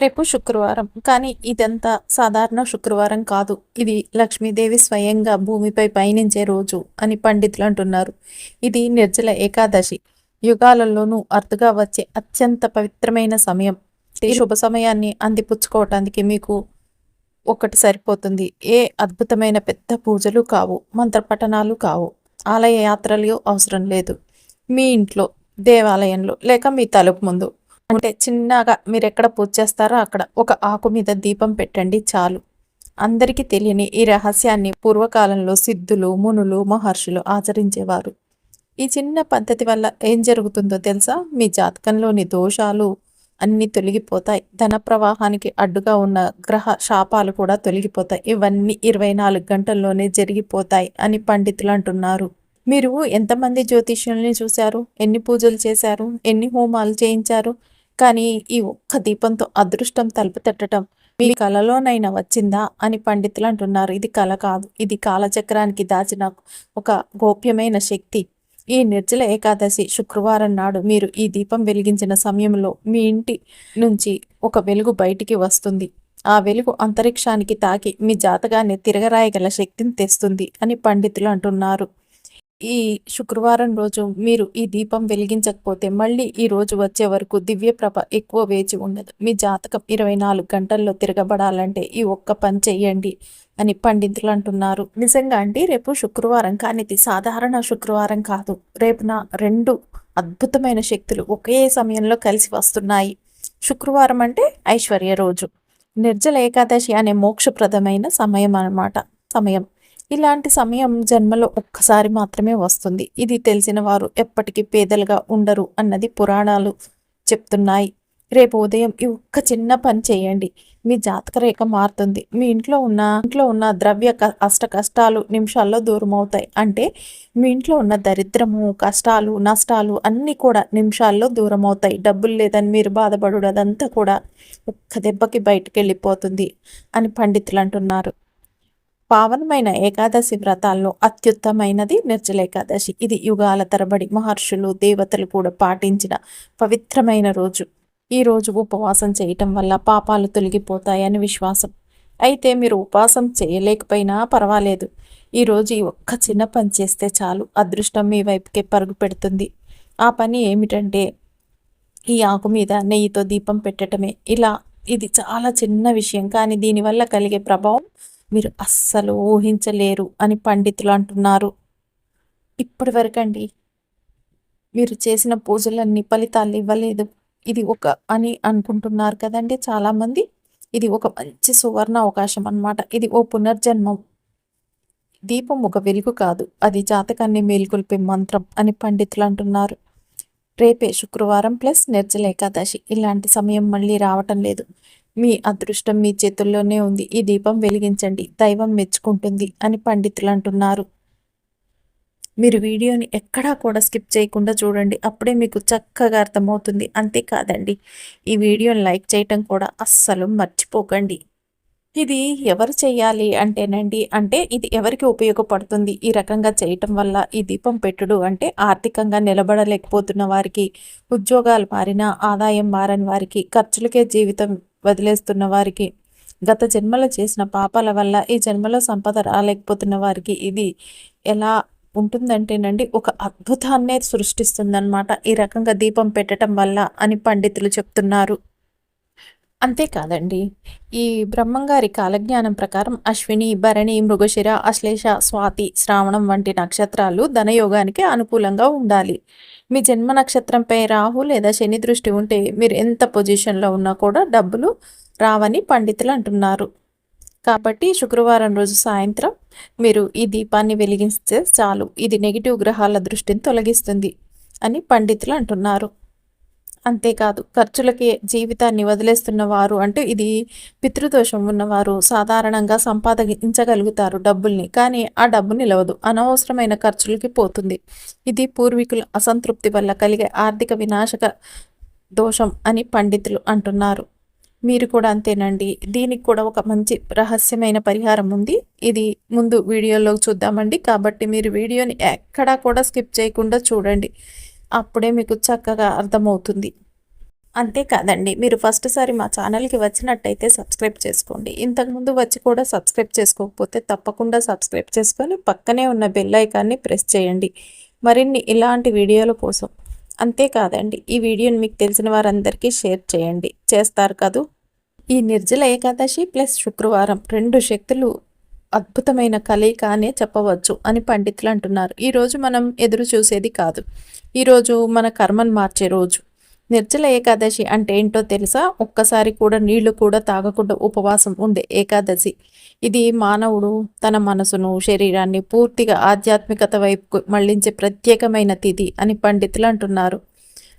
రేపు శుక్రవారం. కానీ ఇదంతా సాధారణ శుక్రవారం కాదు. ఇది లక్ష్మీదేవి స్వయంగా భూమిపై పయనించే రోజు అని పండితులు అంటున్నారు. ఇది నిర్జల ఏకాదశి. యుగాలలోనూ అర్థగా వచ్చే అత్యంత పవిత్రమైన సమయం. ఈ శుభ సమయాన్ని అందిపుచ్చుకోవటానికి మీకు ఒకటి సరిపోతుంది. ఏ అద్భుతమైన పెద్ద పూజలు కావు మంత్రపఠనాలు కావు. ఆలయ యాత్రలు అవసరం లేదు. మీ ఇంట్లో దేవాలయంలో లేక మీ తలుపు ముందు. అంటే చిన్నగా మీరు ఎక్కడ పూజ చేస్తారో అక్కడ ఒక ఆకు మీద దీపం పెట్టండి చాలు. అందరికీ తెలియని ఈ రహస్యాన్ని పూర్వకాలంలో సిద్ధులు మునులు మహర్షులు ఆచరించేవారు. ఈ చిన్న పద్ధతి వల్ల ఏం జరుగుతుందో తెలుసా? మీ జాతకంలోని దోషాలు అన్నీ తొలగిపోతాయి. ధన ప్రవాహానికి అడ్డుగా ఉన్న గ్రహ శాపాలు కూడా తొలగిపోతాయి. ఇవన్నీ ఇరవై నాలుగు గంటల్లోనే జరిగిపోతాయి అని పండితులు అంటున్నారు. మీరు ఎంతమంది జ్యోతిష్యుల్ని చూశారు? ఎన్ని పూజలు చేశారు? ఎన్ని హోమాలు చేయించారు? కానీ ఈ ఒక్క దీపంతో అదృష్టం తలుపు తట్టడం మీ కళలోనైనా వచ్చిందా అని పండితులు అంటున్నారు. ఇది కళ కాదు. ఇది కాలచక్రానికి దాచిన ఒక గోప్యమైన శక్తి. ఈ నిర్జల ఏకాదశి శుక్రవారం నాడు మీరు ఈ దీపం వెలిగించిన సమయంలో మీ ఇంటి నుంచి ఒక వెలుగు బయటికి వస్తుంది. ఆ వెలుగు అంతరిక్షానికి తాకి మీ జాతకాన్ని తిరగరాయగల శక్తిని తెస్తుంది అని పండితులు అంటున్నారు. ఈ శుక్రవారం రోజు మీరు ఈ దీపం వెలిగించకపోతే మళ్ళీ ఈ రోజు వచ్చే వరకు దివ్య ప్రభ ఎక్కువ వేచి ఉండదు. మీ జాతకం ఇరవై నాలుగు గంటల్లో తిరగబడాలంటే ఈ ఒక్క పని చెయ్యండి అని పండితులు అంటున్నారు. నిజంగా అండి రేపు శుక్రవారం కానీ ఇది సాధారణ శుక్రవారం కాదు. రేపున రెండు అద్భుతమైన శక్తులు ఒకే సమయంలో కలిసి వస్తున్నాయి. శుక్రవారం అంటే ఐశ్వర్య రోజు. నిర్జల ఏకాదశి అనే మోక్షప్రదమైన సమయం అన్నమాట. సమయం. ఇలాంటి సమయం జన్మలో ఒక్కసారి మాత్రమే వస్తుంది. ఇది తెలిసిన వారు ఎప్పటికీ పేదలుగా ఉండరు అన్నది పురాణాలు చెప్తున్నాయి. రేపు ఉదయం ఈ ఒక్క చిన్న పని చేయండి. మీ జాతక రేఖ మారుతుంది. మీ ఇంట్లో ఉన్న ఇంట్లో ఉన్న ద్రవ్య అష్ట కష్టాలు నిమిషాల్లో దూరం అవుతాయి అంటే మీ ఇంట్లో ఉన్న దరిద్రము కష్టాలు నష్టాలు అన్నీ కూడా నిమిషాల్లో దూరం అవుతాయి డబ్బులు లేదని మీరు బాధపడు అదంతా కూడా ఒక్క దెబ్బకి బయటకు వెళ్ళిపోతుంది అని పండితులు అంటున్నారు. పావనమైన ఏకాదశి వ్రతాల్లో అత్యుత్తమైనది నిర్జల ఏకాదశి. ఇది యుగాల తరబడి మహర్షులు దేవతలు కూడా పాటించిన పవిత్రమైన రోజు. ఈ రోజు ఉపవాసం చేయటం వల్ల పాపాలు తొలగిపోతాయని విశ్వాసం. అయితే మీరు ఉపవాసం చేయలేకపోయినా పర్వాలేదు. ఈరోజు ఈ ఒక్క చిన్న పని చేస్తే చాలు. అదృష్టం మీ వైపుకే పరుగు పెడుతుంది. ఆ పని ఏమిటంటే ఈ ఆకు మీద నెయ్యితో దీపం పెట్టడమే ఇలా ఇది చాలా చిన్న విషయం. కానీ దీనివల్ల కలిగే ప్రభావం మీరు అస్సలు ఊహించలేరు అని పండితులు అంటున్నారు. ఇప్పటి వరకండి. మీరు చేసిన పూజలన్నీ ఫలితాలు ఇవ్వలేదు. ఇది ఒక అని అనుకుంటున్నారు కదండి చాలామంది. ఇది ఒక మంచి సువర్ణ అవకాశం అనమాట ఇది ఓ పునర్జన్మం. దీపం ఒక వెలుగు కాదు. అది జాతకాన్ని మేల్కొల్పే మంత్రం అని పండితులు అంటున్నారు. రేపే శుక్రవారం ప్లస్ నిర్జల ఏకాదశి. ఇలాంటి సమయం మళ్ళీ రావటం లేదు. మీ అదృష్టం మీ చేతుల్లోనే ఉంది. ఈ దీపం వెలిగించండి. దైవం మెచ్చుకుంటుంది అని పండితులు అంటున్నారు. మీరు వీడియోని ఎక్కడా కూడా స్కిప్ చేయకుండా చూడండి. అప్పుడే మీకు చక్కగా అర్థమవుతుంది. అంతేకాదండి ఈ వీడియోని లైక్ చేయటం కూడా అస్సలు మర్చిపోకండి. ఇది ఎవరు చేయాలి అంటేనండి అంటే ఇది ఎవరికి ఉపయోగపడుతుంది? ఈ రకంగా చేయటం వల్ల ఈ దీపం పెట్టుడు అంటే ఆర్థికంగా నిలబడలేకపోతున్న వారికి ఉద్యోగాలు మారిన ఆదాయం మారని వారికి ఖర్చులకే జీవితం వదిలేస్తున్న వారికి. గత జన్మలో చేసిన పాపాల వల్ల ఈ జన్మలో సంపద రాలేకపోతున్న వారికి ఇది ఎలా ఉంటుందంటేనండి ఒక అద్భుతాన్నే సృష్టిస్తుందన్నమాట. ఈ రకంగా దీపం పెట్టడం వల్ల అని పండితులు చెప్తున్నారు. అంతేకాదండి ఈ బ్రహ్మంగారి కాలజ్ఞానం ప్రకారం అశ్విని భరణి మృగశిర అశ్లేష స్వాతి శ్రావణం వంటి నక్షత్రాలు ధనయోగానికి అనుకూలంగా ఉండాలి. మీ జన్మ నక్షత్రంపై రాహు లేదా శని దృష్టి ఉంటే మీరు ఎంత పొజిషన్లో ఉన్నా కూడా డబ్బులు రావని పండితులు అంటున్నారు. కాబట్టి శుక్రవారం రోజు సాయంత్రం మీరు ఈ దీపాన్ని వెలిగిస్తే చాలు. ఇది నెగిటివ్ గ్రహాల దృష్టిని తొలగిస్తుంది అని పండితులు అంటున్నారు. అంతేకాదు ఖర్చులకి జీవితాన్ని వదిలేస్తున్న వారు అంటే ఇది పితృదోషం ఉన్నవారు సాధారణంగా సంపాదించగలుగుతారు డబ్బుల్ని. కానీ ఆ డబ్బు నిలవదు. అనవసరమైన ఖర్చులకి పోతుంది. ఇది పూర్వీకుల అసంతృప్తి వల్ల కలిగే ఆర్థిక వినాశక దోషం అని పండితులు అంటున్నారు. మీరు కూడా అంతేనండి. దీనికి కూడా ఒక మంచి రహస్యమైన పరిహారం ఉంది. ఇది ముందు వీడియోలో చూద్దామండి. కాబట్టి మీరు వీడియోని ఎక్కడా కూడా స్కిప్ చేయకుండా చూడండి. అప్పుడే మీకు చక్కగా అర్థమవుతుంది. అంతేకాదండి మీరు ఫస్ట్ సారి మా ఛానల్కి వచ్చినట్టయితే సబ్స్క్రైబ్ చేసుకోండి. ఇంతకుముందు వచ్చి కూడా సబ్స్క్రైబ్ చేసుకోకపోతే తప్పకుండా సబ్స్క్రైబ్ చేసుకొని పక్కనే ఉన్న బెల్ ఐకాన్ని ప్రెస్ చేయండి. మరిన్ని ఇలాంటి వీడియోల కోసం అంతేకాదండి ఈ వీడియోని మీకు తెలిసిన వారందరికీ షేర్ చేయండి. చేస్తారు కదూ? ఈ నిర్జల ఏకాదశి ప్లస్ శుక్రవారం రెండు శక్తులు అద్భుతమైన కలయిక అనే చెప్పవచ్చు అని పండితులు అంటున్నారు. ఈరోజు మనం ఎదురు చూసేది కాదు. ఈరోజు మన కర్మను మార్చే రోజు. నిర్జల ఏకాదశి అంటే ఏంటో తెలుసా? ఒక్కసారి కూడా నీళ్ళు కూడా తాగకుండా ఉపవాసం ఉండే ఏకాదశి. ఇది మానవుడు తన మనసును శరీరాన్ని పూర్తిగా ఆధ్యాత్మికత వైపుకు మళ్ళించే ప్రత్యేకమైన తిథి అని పండితులు అంటున్నారు.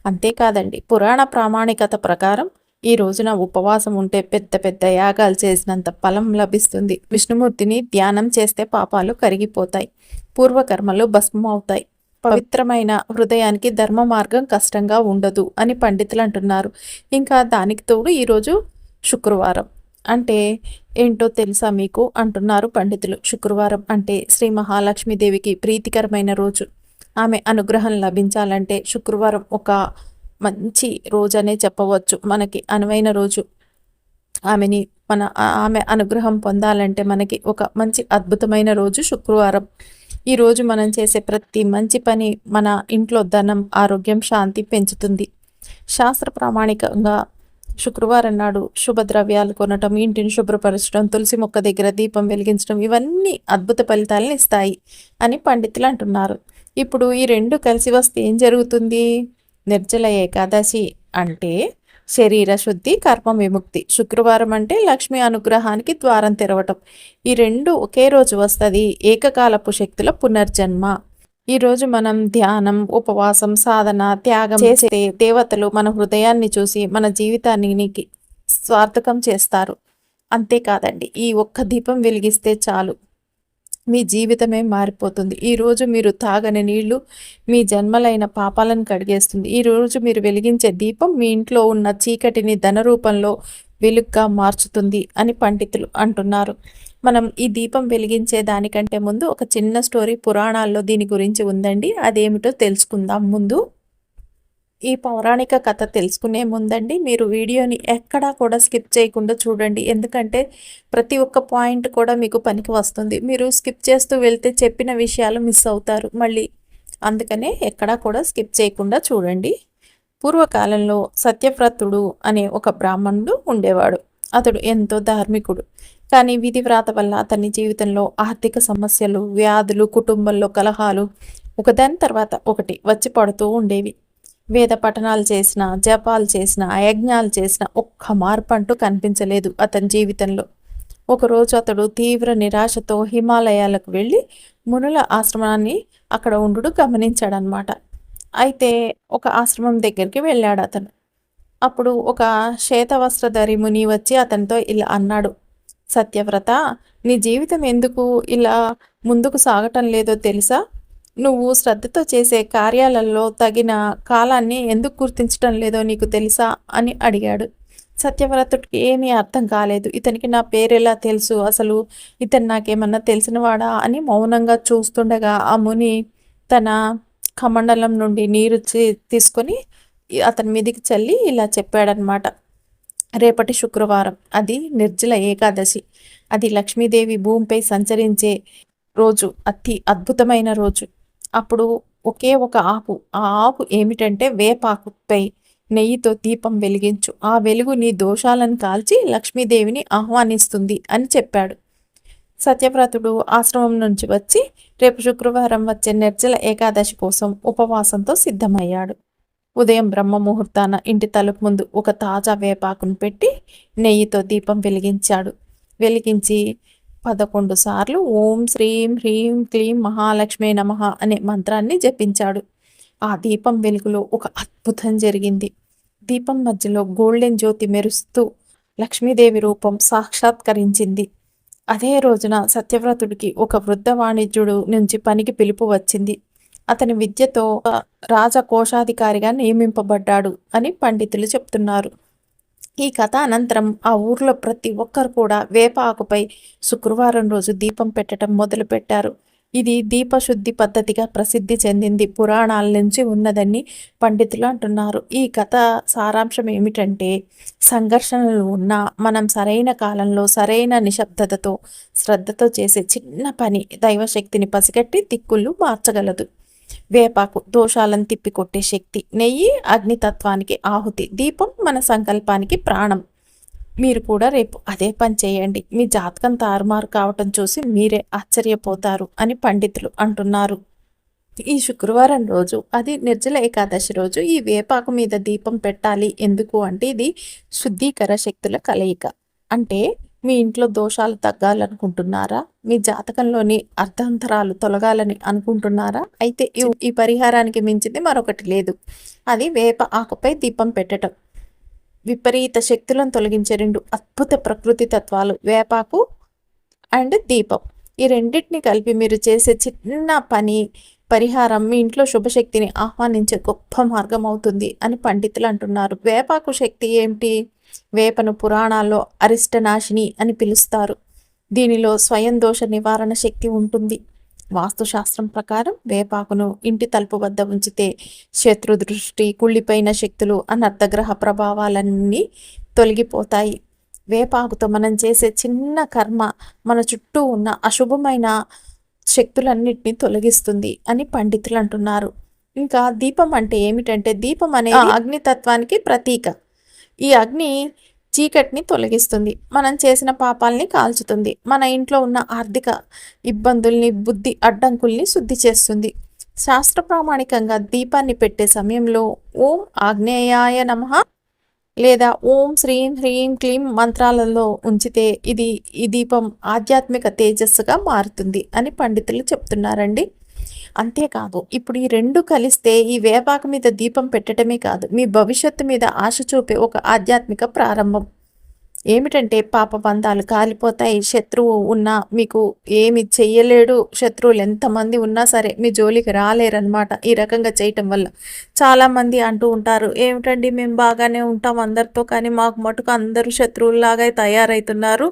అంతేకాదండి పురాణ ప్రామాణికత ప్రకారం ఈ రోజున ఉపవాసం ఉంటే పెద్ద పెద్ద యాగాలు చేసినంత ఫలం లభిస్తుంది. విష్ణుమూర్తిని ధ్యానం చేస్తే పాపాలు కరిగిపోతాయి. పూర్వకర్మలు భస్మం అవుతాయి. పవిత్రమైన హృదయానికి ధర్మ మార్గం కష్టంగా ఉండదు అని పండితులు అంటున్నారు. ఇంకా దానికి తోడు ఈరోజు శుక్రవారం. అంటే ఏంటో తెలుసా మీకు? అంటున్నారు పండితులు. శుక్రవారం అంటే శ్రీ మహాలక్ష్మీదేవికి ప్రీతికరమైన రోజు. ఆమె అనుగ్రహం లభించాలంటే శుక్రవారం ఒక మంచి రోజనే చెప్పవచ్చు. మనకి అనువైన రోజు ఆమెని మన ఆమె అనుగ్రహం పొందాలంటే మనకి ఒక మంచి అద్భుతమైన రోజు శుక్రవారం. ఈరోజు మనం చేసే ప్రతి మంచి పని మన ఇంట్లో ధనం ఆరోగ్యం శాంతి పెంచుతుంది. శాస్త్ర ప్రామాణికంగా శుక్రవారం నాడు శుభద్రవ్యాలు కొనటం ఇంటిని శుభ్రపరచడం తులసి మొక్క దగ్గర దీపం వెలిగించడం ఇవన్నీ అద్భుత ఫలితాలను ఇస్తాయి అని పండితులు అంటున్నారు. ఇప్పుడు ఈ రెండు కలిసి వస్తే ఏం జరుగుతుంది? నిర్జల ఏకాదశి అంటే శరీర శుద్ధి కర్మ విముక్తి. శుక్రవారం అంటే లక్ష్మి అనుగ్రహానికి ద్వారం తెరవటం. ఈ రెండు ఒకే రోజు వస్తుంది. ఏకకాలపు శక్తుల పునర్జన్మ. ఈరోజు మనం ధ్యానం ఉపవాసం సాధన త్యాగం చేసే దేవతలు మన హృదయాన్ని చూసి మన జీవితాన్ని స్వార్థకం చేస్తారు. అంతేకాదండి. ఈ ఒక్క దీపం వెలిగిస్తే చాలు. మీ జీవితమే మారిపోతుంది. ఈరోజు మీరు తాగని నీళ్ళు మీ జన్మలైన పాపాలను కడిగేస్తుంది. ఈరోజు మీరు వెలిగించే దీపం మీ ఇంట్లో ఉన్న చీకటిని ధన రూపంలో వెలుగ్గా మార్చుతుంది అని పండితులు అంటున్నారు. మనం ఈ దీపం వెలిగించే దానికంటే ముందు ఒక చిన్న స్టోరీ పురాణాల్లో దీని గురించి ఉందండి. అదేమిటో తెలుసుకుందాం ముందు. ఈ పౌరాణిక కథ తెలుసుకునే ముందండి మీరు వీడియోని ఎక్కడా కూడా స్కిప్ చేయకుండా చూడండి. ఎందుకంటే ప్రతి ఒక్క పాయింట్ కూడా మీకు పనికి వస్తుంది. మీరు స్కిప్ చేస్తూ వెళ్తే చెప్పిన విషయాలు మిస్ అవుతారు. మళ్ళీ అందుకనే ఎక్కడా కూడా స్కిప్ చేయకుండా చూడండి. పూర్వకాలంలో సత్యవ్రతుడు అనే ఒక బ్రాహ్మణుడు ఉండేవాడు. అతడు ఎంతో ధార్మికుడు. కానీ విధి వ్రాత వల్ల అతని జీవితంలో ఆర్థిక సమస్యలు వ్యాధులు కుటుంబంలో కలహాలు ఒకదాని తర్వాత ఒకటి వచ్చి పడుతూ ఉండేవి. వేద పఠనాలు చేసిన జపాలు చేసిన యజ్ఞాలు చేసిన ఒక్క మార్పు అంటూ కనిపించలేదు అతని జీవితంలో. ఒకరోజు అతడు తీవ్ర నిరాశతో హిమాలయాలకు వెళ్ళి మునుల ఆశ్రమాన్ని అక్కడ ఉండు గమనించాడనమాట అయితే ఒక ఆశ్రమం దగ్గరికి వెళ్ళాడు అతను. అప్పుడు ఒక శ్వేతవస్త్రధారి ముని వచ్చి అతనితో ఇలా అన్నాడు. సత్యవ్రత నీ జీవితం ఎందుకు ఇలా ముందుకు సాగటం లేదో తెలుసా? నువ్వు శ్రద్ధతో చేసే కార్యాలలో తగిన కాలాన్ని ఎందుకు గుర్తించడం లేదో నీకు తెలుసా అని అడిగాడు. సత్యవ్రతుడికి ఏమీ అర్థం కాలేదు. ఇతనికి నా పేరెలా తెలుసు? అసలు ఇతను నాకేమన్నా తెలిసినవాడా అని మౌనంగా చూస్తుండగా ఆ ముని తన కమండలం నుండి నీరు తీసుకొని అతని మీదికి చల్లి ఇలా చెప్పాడనమాట రేపటి శుక్రవారం అది నిర్జల ఏకాదశి. అది లక్ష్మీదేవి భూమిపై సంచరించే రోజు అతి అద్భుతమైన రోజు. అప్పుడు ఒకే ఒక ఆపు. ఆ ఆపు ఏమిటంటే వేపాకుపై నెయ్యితో దీపం వెలిగించు. ఆ వెలుగు నీ దోషాలను కాల్చి లక్ష్మీదేవిని ఆహ్వానిస్తుంది అని చెప్పాడు. సత్యవ్రతుడు ఆశ్రమం నుంచి వచ్చి రేపు శుక్రవారం వచ్చే నిర్జల ఏకాదశి కోసం ఉపవాసంతో సిద్ధమయ్యాడు. ఉదయం బ్రహ్మ ముహూర్తాన ఇంటి తలుపు ముందు ఒక తాజా వేపాకును పెట్టి నెయ్యితో దీపం వెలిగించాడు. వెలిగించి పదకొండు సార్లు ఓం శ్రీం హ్రీం క్లీం మహాలక్ష్మి నమ అనే మంత్రాన్ని జపించాడు. ఆ దీపం వెలుగులో ఒక అద్భుతం జరిగింది. దీపం మధ్యలో గోల్డెన్ జ్యోతి మెరుస్తూ లక్ష్మీదేవి రూపం సాక్షాత్కరించింది. అదే రోజున సత్యవ్రతుడికి ఒక వృద్ధ వాణిజ్యుడు నుంచి పనికి పిలుపు వచ్చింది. అతని విద్యతో రాజకోశాధికారిగా నియమింపబడ్డాడు అని పండితులు చెప్తున్నారు. ఈ కథ అనంతరం ఆ ఊర్లో ప్రతి ఒక్కరు కూడా వేప ఆకుపై శుక్రవారం రోజు దీపం పెట్టడం మొదలుపెట్టారు. ఇది దీపశుద్ధి పద్ధతిగా ప్రసిద్ధి చెందింది. పురాణాల నుంచి ఉన్నదని పండితులు అంటున్నారు. ఈ కథ సారాంశం ఏమిటంటే సంఘర్షణలు ఉన్న మనం సరైన కాలంలో సరైన నిశ్శబ్దతతో శ్రద్ధతో చేసే చిన్న పని దైవశక్తిని పసిగట్టి దిక్కులు మార్చగలదు. వేపాకు దోషాలను తిప్పికొట్టే శక్తి నెయ్యి అగ్నితత్వానికి ఆహుతి దీపం మన సంకల్పానికి ప్రాణం. మీరు కూడా రేపు అదే పని చేయండి. మీ జాతకం తారుమారు కావటం చూసి మీరే ఆశ్చర్యపోతారు అని పండితులు అంటున్నారు. ఈ శుక్రవారం రోజు అది నిర్జల ఏకాదశి రోజు ఈ వేపాకు మీద దీపం పెట్టాలి. ఎందుకు అంటే ఇది శుద్ధీకర శక్తుల కలయిక. అంటే మీ ఇంట్లో దోషాలు తగ్గాలనుకుంటున్నారా? మీ జాతకంలోని అర్ధాంతరాలు తొలగాలని అనుకుంటున్నారా? అయితే ఈ పరిహారానికి మించింది మరొకటి లేదు. అది వేప ఆకుపై దీపం పెట్టడం విపరీత శక్తులను తొలగించే రెండు అద్భుత ప్రకృతి తత్వాలు వేపాకు అండ్ దీపం. ఈ రెండింటిని కలిపి మీరు చేసే చిన్న పని పరిహారం మీ ఇంట్లో శుభశక్తిని ఆహ్వానించే గొప్ప మార్గం అవుతుంది అని పండితులు అంటున్నారు. వేపాకు శక్తి ఏమిటి వేపను పురాణాల్లో అరిష్టనాశిని అని పిలుస్తారు. దీనిలో స్వయం దోష నివారణ శక్తి ఉంటుంది. వాస్తుశాస్త్రం ప్రకారం వేపాకును ఇంటి తలుపు వద్ద ఉంచితే శత్రు దృష్టి కుళ్ళిపోయిన శక్తులు అనర్థగ్రహ ప్రభావాలన్నీ తొలగిపోతాయి. వేపాకుతో మనం చేసే చిన్న కర్మ మన చుట్టూ ఉన్న అశుభమైన శక్తులన్నిటినీ తొలగిస్తుంది అని పండితులు అంటున్నారు. ఇంకా దీపం అంటే ఏమిటంటే దీపం అనేది అగ్నితత్వానికి ప్రతీక. ఈ అగ్ని చీకటిని తొలగిస్తుంది. మనం చేసిన పాపాలని కాల్చుతుంది. మన ఇంట్లో ఉన్న ఆర్థిక ఇబ్బందుల్ని బుద్ధి అడ్డంకుల్ని శుద్ధి చేస్తుంది. శాస్త్ర ప్రామాణికంగా దీపాన్ని పెట్టే సమయంలో ఓం ఆగ్నేయాయ నమ లేదా ఓం శ్రీం హ్రీం క్లీం మంత్రాలలో ఉంచితే ఇది ఈ దీపం ఆధ్యాత్మిక తేజస్సుగా మారుతుంది అని పండితులు చెప్తున్నారండి. అంతేకాదు ఇప్పుడు ఈ రెండు కలిస్తే ఈ వేపాకు మీద దీపం పెట్టడమే కాదు మీ భవిష్యత్తు మీద ఆశ చూపే ఒక ఆధ్యాత్మిక ప్రారంభం. ఏమిటంటే పాప బంధాలు కాలిపోతాయి శత్రువు ఉన్నా మీకు ఏమి చెయ్యలేడు శత్రువులు ఎంతమంది ఉన్నా సరే మీ జోలికి రాలేరనమాట ఈ రకంగా చేయటం వల్ల. చాలామంది అంటూ ఉంటారు ఏమిటండి మేము బాగానే ఉంటాం అందరితో కానీ మాకు మటుకు అందరూ శత్రువుల్లాగా తయారవుతున్నారు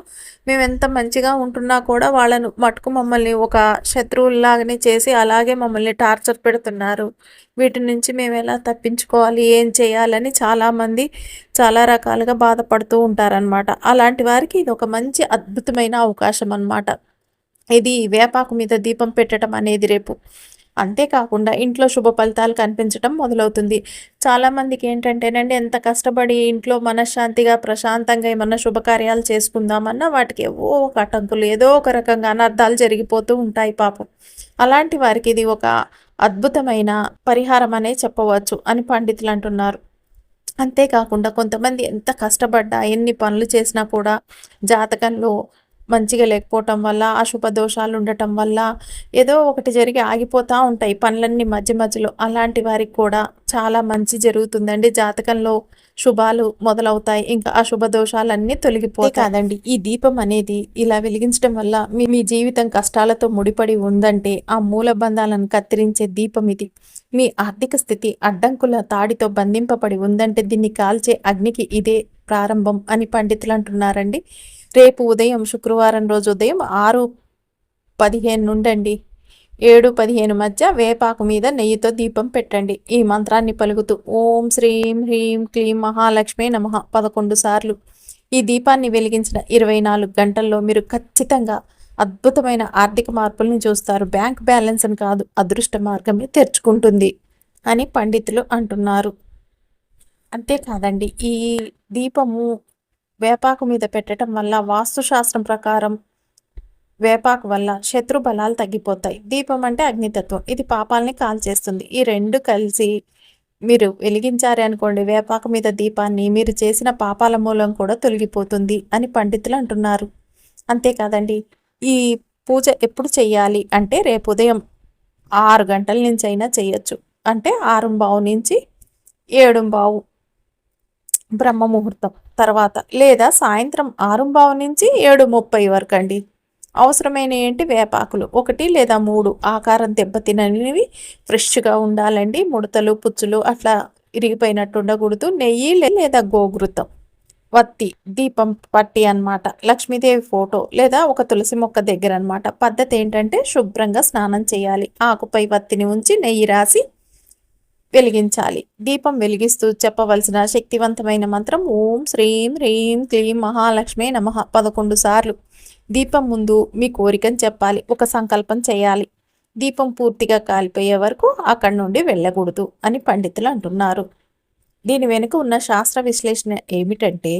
మేము ఎంత మంచిగా ఉంటున్నా కూడా వాళ్ళను మటుకు మమ్మల్ని ఒక శత్రువుల్లాగానే చేసి అలాగే మమ్మల్ని టార్చర్ పెడుతున్నారు. వీటి నుంచి మేము ఎలా తప్పించుకోవాలి ఏం చేయాలని చాలామంది చాలా రకాలుగా బాధపడుతూ ఉంటారనమాట అలాంటి వారికి ఇది ఒక మంచి అద్భుతమైన అవకాశం అనమాట ఇది వేపాకు మీద దీపం పెట్టడం అనేది రేపు అంతేకాకుండా ఇంట్లో శుభ ఫలితాలు కనిపించడం మొదలవుతుంది. చాలామందికి ఏంటంటేనండి ఎంత కష్టపడి ఇంట్లో మనశ్శాంతిగా ప్రశాంతంగా ఏమన్నా శుభకార్యాలు చేసుకుందామన్నా వాటికి ఏవో ఒక అటంకులు ఏదో ఒక రకంగా అనర్థాలు జరిగిపోతూ ఉంటాయి పాపం. అలాంటి వారికి ఇది ఒక అద్భుతమైన పరిహారం అనే చెప్పవచ్చు అని పండితులు అంటున్నారు. అంతేకాకుండా కొంతమంది ఎంత కష్టపడ్డా ఎన్ని పనులు చేసినా కూడా జాతకంలో మంచిగా లేకపోవటం వల్ల అశుభ దోషాలు ఉండటం వల్ల ఏదో ఒకటి జరిగి ఆగిపోతూ ఉంటాయి పనులన్నీ మధ్య మధ్యలో. అలాంటి వారికి కూడా చాలా మంచి జరుగుతుందండి. జాతకంలో శుభాలు మొదలవుతాయి. ఇంకా అశుభ దోషాలన్నీ తొలగిపోతాయి. కాదండి ఈ దీపం అనేది ఇలా వెలిగించడం వల్ల మీ మీ జీవితం కష్టాలతో ముడిపడి ఉందంటే ఆ మూల బంధాలను కత్తిరించే దీపం ఇది. మీ ఆర్థిక స్థితి అడ్డంకుల తాడితో బంధింపబడి ఉందంటే దీన్ని కాల్చే అగ్నికి ఇదే ప్రారంభం అని పండితులు అంటున్నారండి. రేపు ఉదయం శుక్రవారం రోజు ఉదయం ఆరు పదిహేను నుండండి. ఏడు పదిహేను మధ్య వేపాకు మీద నెయ్యితో దీపం పెట్టండి. ఈ మంత్రాన్ని పలుకుతూ ఓం శ్రీం హ్రీం క్లీం మహాలక్ష్మి నమ పదకొండు సార్లు. ఈ దీపాన్ని వెలిగించిన ఇరవై నాలుగు గంటల్లో మీరు ఖచ్చితంగా అద్భుతమైన ఆర్థిక మార్పుల్ని చూస్తారు. బ్యాంక్ బ్యాలెన్స్ అని కాదు అదృష్ట మార్గమే తెరుచుకుంటుంది అని పండితులు అంటున్నారు. అంతేకాదండి ఈ దీపము వేపాకు మీద పెట్టడం వల్ల వాస్తుశాస్త్రం ప్రకారం వేపాకు వల్ల శత్రు బలాలు తగ్గిపోతాయి. దీపం అంటే అగ్నితత్వం. ఇది పాపాలని కాల్చేస్తుంది. ఈ రెండు కలిసి మీరు వెలిగించారే అనుకోండి వేపాకు మీద దీపాన్ని మీరు చేసిన పాపాల మూలం కూడా తొలగిపోతుంది అని పండితులు అంటున్నారు. అంతేకాదండి ఈ పూజ ఎప్పుడు చేయాలి అంటే రేపు ఉదయం ఆరు గంటల నుంచి అయినా చేయొచ్చు. అంటే ఆరుంబావు నుంచి ఏడు బావు బ్రహ్మ ముహూర్తం తర్వాత లేదా సాయంత్రం ఆరుంబావు నుంచి ఏడు ముప్పై వరకు అండి అవసరమైన ఏంటి? వేపాకులు ఒకటి లేదా మూడు ఆకారం దెబ్బతిననివి ఫ్రెష్గా ఉండాలండి. ముడతలు పుచ్చులు అట్లా ఇరిగిపోయినట్టు ఉండకూడదు. నెయ్యి లేదా గోఘృతం వత్తి దీపం పట్టి అన్నమాట. లక్ష్మీదేవి ఫోటో లేదా ఒక తులసి మొక్క దగ్గర అన్నమాట. పద్ధతి ఏంటంటే శుభ్రంగా స్నానం చేయాలి. ఆకుపై వత్తిని ఉంచి నెయ్యి రాసి వెలిగించాలి. దీపం వెలిగిస్తూ చెప్పవలసిన శక్తివంతమైన మంత్రం ఓం శ్రీం హ్రీం క్లీం మహాలక్ష్మి నమ పదకొండు సార్లు. దీపం ముందు మీ కోరికను చెప్పాలి ఒక సంకల్పం చేయాలి. దీపం పూర్తిగా కాలిపోయే వరకు అక్కడి నుండి వెళ్ళకూడదు అని పండితులు అంటున్నారు. దీని వెనుక ఉన్న శాస్త్ర విశ్లేషణ ఏమిటంటే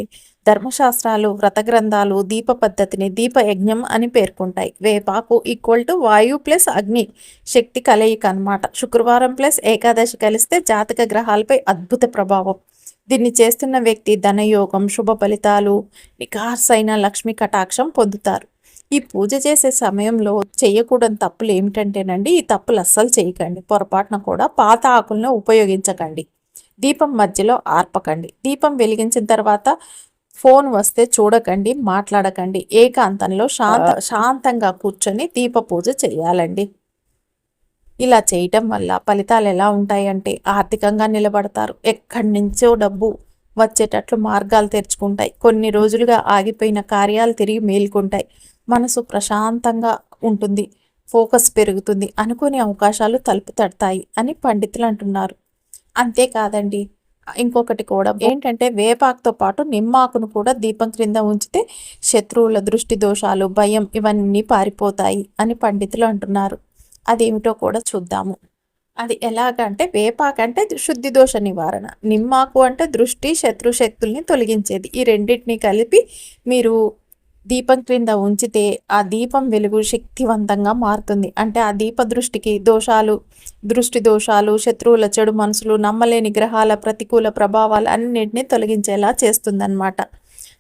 ధర్మశాస్త్రాలు వ్రత గ్రంథాలు దీప పద్ధతిని దీప యజ్ఞం అని పేర్కొంటాయి. వేపాకు ఈక్వల్ టు వాయు ప్లస్ అగ్ని శక్తి కలయిక అనమాట శుక్రవారం ప్లస్ ఏకాదశి కలిస్తే జాతక గ్రహాలపై అద్భుత ప్రభావం. దీన్ని చేస్తున్న వ్యక్తి ధనయోగం శుభ ఫలితాలు నికార్సైన లక్ష్మి కటాక్షం పొందుతారు. ఈ పూజ చేసే సమయంలో చేయకూడని తప్పులు ఏమిటంటేనండి ఈ తప్పులు అస్సలు చేయకండి. పొరపాటున కూడా పాత ఆకులను ఉపయోగించకండి. దీపం మధ్యలో ఆర్పకండి. దీపం వెలిగించిన తర్వాత ఫోన్ వస్తే చూడకండి మాట్లాడకండి. ఏకాంతంలో శాంత శాంతంగా కూర్చొని దీప పూజ చేయాలండి. ఇలా చేయటం వల్ల ఫలితాలు ఎలా ఉంటాయంటే ఆర్థికంగా నిలబడతారు. ఎక్కడి నుంచో డబ్బు వచ్చేటట్లు మార్గాలు తెరుచుకుంటాయి. కొన్ని రోజులుగా ఆగిపోయిన కార్యాలు తిరిగి మేలుకుంటాయి. మనసు ప్రశాంతంగా ఉంటుంది. ఫోకస్ పెరుగుతుంది. అనుకునే అవకాశాలు తలుపు తడతాయి అని పండితులు అంటున్నారు. అంతేకాదండి. ఇంకొకటి కూడా ఏంటంటే వేపాకుతో పాటు నిమ్మాకును కూడా దీపం క్రింద ఉంచితే శత్రువుల దృష్టి దోషాలు భయం ఇవన్నీ పారిపోతాయి అని పండితులు అంటున్నారు. అదేమిటో కూడా చూద్దాము. అది ఎలాగంటే వేపాకు అంటే శుద్ధి దోష నివారణ. నిమ్మాకు అంటే దృష్టి శత్రు శక్తుల్ని తొలగించేది. ఈ రెండింటిని కలిపి మీరు దీపం క్రింద ఉంచితే ఆ దీపం వెలుగు శక్తివంతంగా మారుతుంది. అంటే ఆ దీప దృష్టికి దోషాలు దృష్టి దోషాలు శత్రువుల చెడు మనసులు నమ్మలేని గ్రహాల ప్రతికూల ప్రభావాలు అన్నింటినీ తొలగించేలా చేస్తుందన్నమాట.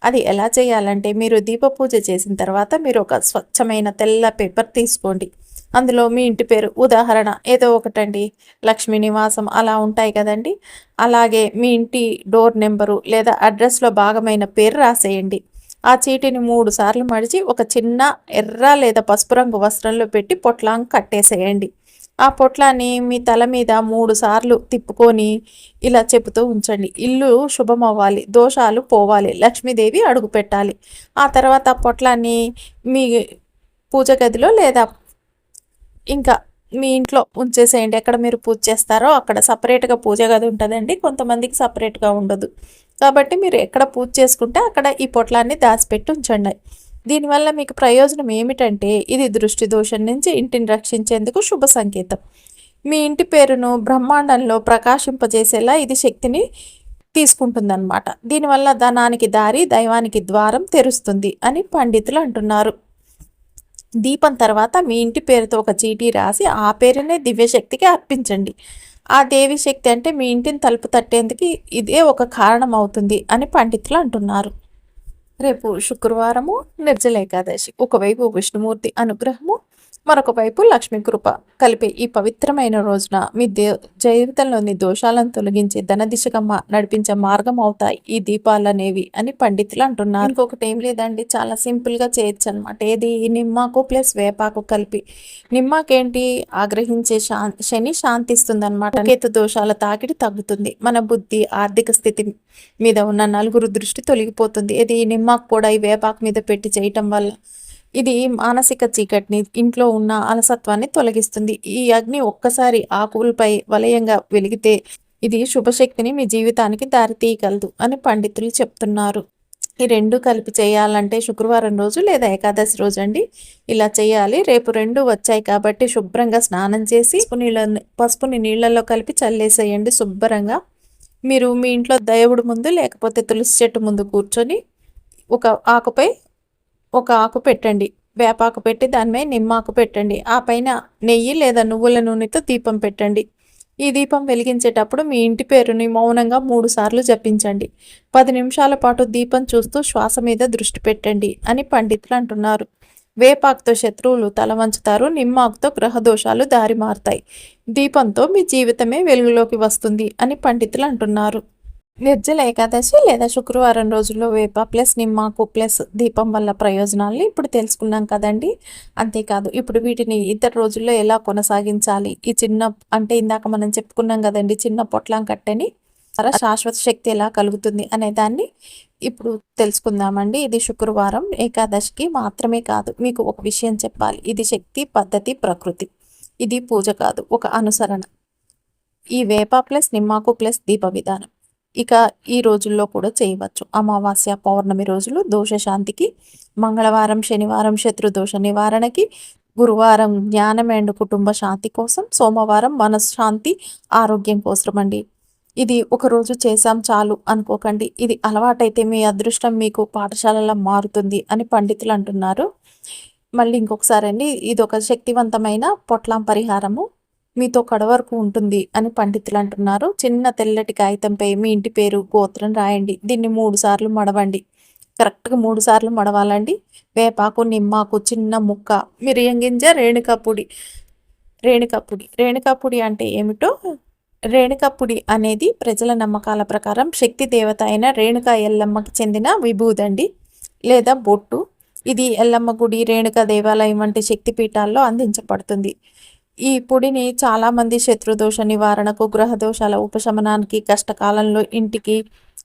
అది ఎలా చేయాలంటే మీరు దీప పూజ చేసిన తర్వాత మీరు ఒక స్వచ్ఛమైన తెల్ల పేపర్ తీసుకోండి. అందులో మీ ఇంటి పేరు ఉదాహరణ ఏదో ఒకటండి. లక్ష్మీ నివాసం అలా ఉంటాయి కదండి. అలాగే మీ ఇంటి డోర్ నెంబరు లేదా అడ్రస్లో భాగమైన పేరు రాసేయండి. ఆ చీటిని మూడు సార్లు మడిచి ఒక చిన్న ఎర్ర లేదా పసుపు రంగు వస్త్రంలో పెట్టి పొట్లాంగ్ కట్టేసేయండి. ఆ పొట్లాన్ని మీ తల మీద మూడు సార్లు తిప్పుకొని ఇలా చెబుతూ ఉంచండి. ఇల్లు శుభం అవ్వాలి దోషాలు పోవాలి లక్ష్మీదేవి అడుగు పెట్టాలి. ఆ తర్వాత ఆ పొట్లాన్ని మీ పూజ గదిలో లేదా ఇంకా మీ ఇంట్లో ఉంచేసేయండి. ఎక్కడ మీరు పూజ చేస్తారో అక్కడ సపరేట్గా పూజ గది ఉంటుందండి. కొంతమందికి సపరేట్గా ఉండదు. కాబట్టి మీరు ఎక్కడ పూజ చేసుకుంటే అక్కడ ఈ పొట్లాన్ని దాచిపెట్టి ఉంచండి. దీనివల్ల మీకు ప్రయోజనం ఏమిటంటే ఇది దృష్టి దోషం నుంచి ఇంటిని రక్షించేందుకు శుభ సంకేతం. మీ ఇంటి పేరును బ్రహ్మాండంలో ప్రకాశింపజేసేలా ఇది శక్తిని తీసుకుంటుందన్నమాట. దీనివల్ల ధనానికి దారి దైవానికి ద్వారం తెరుస్తుంది అని పండితులు అంటున్నారు. దీపం తర్వాత మీ ఇంటి పేరుతో ఒక చీటీ రాసి ఆ పేరునే దివ్యశక్తికి అర్పించండి. ఆ దేవి శక్తి అంటే మీ ఇంటిని తలుపు తట్టేందుకు ఇదే ఒక కారణం అవుతుంది అని పండితులు అంటున్నారు. రేపు శుక్రవారము నిర్జల ఏకాదశి. ఒకవైపు విష్ణుమూర్తి అనుగ్రహము మరొక వైపు లక్ష్మీ కృప కలిపే ఈ పవిత్రమైన రోజున మీ దే జీవితంలోని దోషాలను తొలగించి ధన దిశగా నడిపించే మార్గం అవుతాయి. ఈ దీపాలు అనేవి అని పండితులు అంటున్నారు. ఇంకొకటి ఏం లేదండి. చాలా సింపుల్గా చేయొచ్చు అనమాట ఏది? నిమ్మాకు ప్లస్ వేపాకు కలిపి. నిమ్మాకేంటి? ఆగ్రహించే శని శాంతిస్తుంది అనమాట కేతు దోషాల తాకిడి తగ్గుతుంది. మన బుద్ధి ఆర్థిక స్థితి మీద ఉన్న నలుగురు దృష్టి తొలగిపోతుంది. ఇది నిమ్మాకు కూడా ఈ వేపాకు మీద పెట్టి చేయటం వల్ల ఇది మానసిక చీకటిని ఇంట్లో ఉన్న అలసత్వాన్ని తొలగిస్తుంది. ఈ అగ్ని ఒక్కసారి ఆకులపై వలయంగా వెలిగితే ఇది శుభశక్తిని మీ జీవితానికి దారితీయగలదు అని పండితులు చెప్తున్నారు. ఈ రెండు కలిపి చేయాలంటే శుక్రవారం రోజు లేదా ఏకాదశి రోజు అండి. ఇలా చేయాలి. రేపు రెండు వచ్చాయి కాబట్టి శుభ్రంగా స్నానం చేసి నీళ్ళ పసుపుని నీళ్ళల్లో కలిపి చల్లేసేయండి శుభ్రంగా. మీరు మీ ఇంట్లో దేవుడు ముందు లేకపోతే తులసి చెట్టు ముందు కూర్చొని ఒక ఆకుపై ఒక ఆకు పెట్టండి. వేపాకు పెట్టి దాని నిమ్మాకు పెట్టండి. ఆ పైన నెయ్యి లేదా నువ్వుల నూనెతో దీపం పెట్టండి. ఈ దీపం వెలిగించేటప్పుడు మీ ఇంటి పేరుని మౌనంగా మూడు సార్లు జపించండి. పది నిమిషాల పాటు దీపం చూస్తూ శ్వాస మీద దృష్టి పెట్టండి అని పండితులు అంటున్నారు. వేపాకుతో శత్రువులు తల వంచుతారు. నిమ్మాకుతో గ్రహదోషాలు దారి మారుతాయి. దీపంతో మీ జీవితమే వెలుగులోకి వస్తుంది అని పండితులు అంటున్నారు. నిర్జల ఏకాదశి లేదా శుక్రవారం రోజుల్లో వేప ప్లస్ నిమ్మాకు ప్లస్ దీపం వల్ల ప్రయోజనాల్ని ఇప్పుడు తెలుసుకున్నాం కదండి. అంతేకాదు ఇప్పుడు వీటిని ఇతర రోజుల్లో ఎలా కొనసాగించాలి? ఈ చిన్న అంటే ఇందాక మనం చెప్పుకున్నాం కదండి చిన్న పొట్లం కట్టని ద్వారా శాశ్వత శక్తి ఎలా కలుగుతుంది అనే దాన్ని ఇప్పుడు తెలుసుకుందామండి. ఇది శుక్రవారం ఏకాదశికి మాత్రమే కాదు మీకు ఒక విషయం చెప్పాలి. ఇది శక్తి పద్ధతి ప్రకృతి. ఇది పూజ కాదు ఒక అనుసరణ. ఈ వేప ప్లస్ నిమ్మాకు ప్లస్ దీప విధానం. ఇక ఈ రోజుల్లో కూడా చేయవచ్చు. అమావాస్య పౌర్ణమి రోజులు దోష శాంతికి మంగళవారం శనివారం శత్రు దోష నివారణకి గురువారం జ్ఞానం అండ్ కుటుంబ శాంతి కోసం సోమవారం మనశ్శాంతి ఆరోగ్యం కోసం అండి ఇది ఒకరోజు చేసాం చాలు అనుకోకండి. ఇది అలవాటైతే మీ అదృష్టం మీకు పాఠశాలలో మారుతుంది అని పండితులు అంటున్నారు. మళ్ళీ ఇంకొకసారి అండి ఇది ఒక శక్తివంతమైన పొట్లాం పరిహారము. మీతో కడవరకు ఉంటుంది అని పండితులు అంటున్నారు. చిన్న తెల్లటి కాగితంపై మీ ఇంటి పేరు గోత్రం రాయండి. దీన్ని మూడు సార్లు మడవండి. కరెక్ట్గా మూడు సార్లు మడవాలండి. వేపాకు నిమ్మాకు చిన్న ముక్క మిరియం గింజ రేణుకపుడి రేణుకపుడి రేణుకపుడి అంటే ఏమిటో? రేణుకపుడి అనేది ప్రజల నమ్మకాల ప్రకారం శక్తి దేవత అయిన రేణుక ఎల్లమ్మకి చెందిన విభూదండి లేదా బొట్టు. ఇది ఎల్లమ్మ గుడి రేణుక దేవాలయం వంటి శక్తిపీఠాల్లో అందించబడుతుంది. ఈ పొడిని చాలామంది శత్రుదోష నివారణకు గ్రహ దోషాల ఉపశమనానికి కష్టకాలంలో ఇంటికి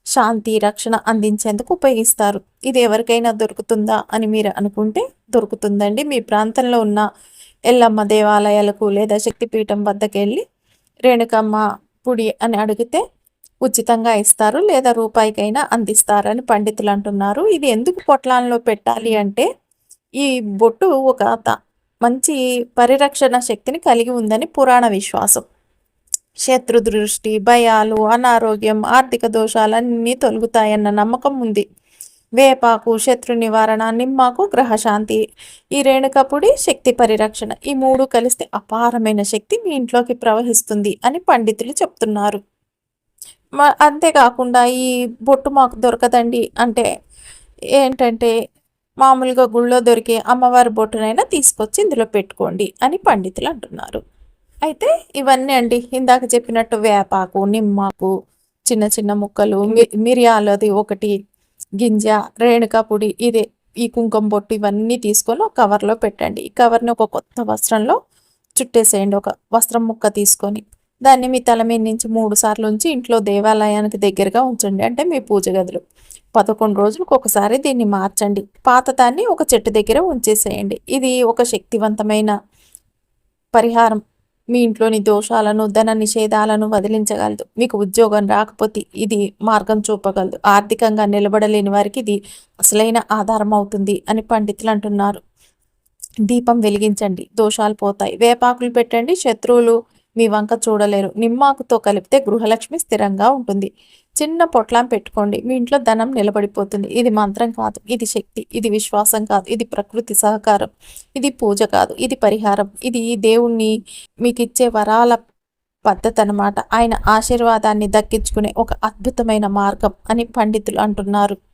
శాంతి రక్షణ అందించేందుకు ఉపయోగిస్తారు. ఇది ఎవరికైనా దొరుకుతుందా అని మీరు అనుకుంటే దొరుకుతుందండి. మీ ప్రాంతంలో ఉన్న ఎల్లమ్మ దేవాలయాలకు లేదా శక్తిపీఠం వద్దకు వెళ్ళి రేణుకమ్మ పొడి అని అడిగితే ఉచితంగా ఇస్తారు లేదా రూపాయికైనా అందిస్తారని పండితులు అంటున్నారు. ఇది ఎందుకు పొట్లాల్లో పెట్టాలి అంటే ఈ బొట్టు ఒక మంచి పరిరక్షణ శక్తిని కలిగి ఉందని పురాణ విశ్వాసం. శత్రు దృష్టి భయాలు అనారోగ్యం ఆర్థిక దోషాలన్నీ తొలుగుతాయన్న నమ్మకం ఉంది. వేపాకు శత్రు నివారణ నిమ్మాకు గ్రహశాంతి ఈ రేణుకపుడి శక్తి పరిరక్షణ ఈ మూడు కలిస్తే అపారమైన శక్తి మీ ఇంట్లోకి ప్రవహిస్తుంది అని పండితులు చెప్తున్నారు. అంతేకాకుండా ఈ బొట్టు మాకు దొరకదండి అంటే ఏంటంటే మామూలుగా గుళ్ళో దొరికే అమ్మవారి బొట్టునైనా తీసుకొచ్చి ఇందులో పెట్టుకోండి అని పండితులు అంటున్నారు. అయితే ఇవన్నీ అండి. ఇందాక చెప్పినట్టు వేపాకు నిమ్మాకు చిన్న చిన్న ముక్కలు మిరియాలది ఒకటి గింజ రేణుకా పొడి ఇదే ఈ కుంకుమ బొట్టు ఇవన్నీ తీసుకొని ఒక కవర్లో పెట్టండి. ఈ కవర్ని ఒక కొత్త వస్త్రంలో చుట్టేసేయండి. ఒక వస్త్రం ముక్క తీసుకొని దాన్ని మీ తల మీద నుంచి మూడు సార్లు ఉంచి ఇంట్లో దేవాలయానికి దగ్గరగా ఉంచండి. అంటే మీ పూజ గదిలో. పదకొండు రోజులకు ఒకసారి దీన్ని మార్చండి. పాత దాన్ని ఒక చెట్టు దగ్గర ఉంచేసేయండి. ఇది ఒక శక్తివంతమైన పరిహారం. మీ ఇంట్లోని దోషాలను ధన నిషేధాలను వదిలించగలదు. మీకు ఉద్యోగం రాకపోతే ఇది మార్గం చూపగలదు. ఆర్థికంగా నిలబడలేని వారికి ఇది అసలైన ఆధారం అవుతుంది అని పండితులు అంటున్నారు. దీపం వెలిగించండి. దోషాలు పోతాయి. వేపాకులు పెట్టండి. శత్రువులు మీ వంక చూడలేరు. నిమ్మాకుతో కలిపితే గృహలక్ష్మి స్థిరంగా ఉంటుంది. చిన్న పొట్లాం పెట్టుకోండి. మీ ఇంట్లో ధనం నిలబడిపోతుంది. ఇది మంత్రం కాదు. ఇది శక్తి. ఇది విశ్వాసం కాదు. ఇది ప్రకృతి సహకారం. ఇది పూజ కాదు. ఇది పరిహారం. ఇది దేవుణ్ణి మీకు ఇచ్చే వరాల పద్ధతి అనమాట ఆయన ఆశీర్వాదాన్ని దక్కించుకునే ఒక అద్భుతమైన మార్గం అని పండితులు అంటున్నారు.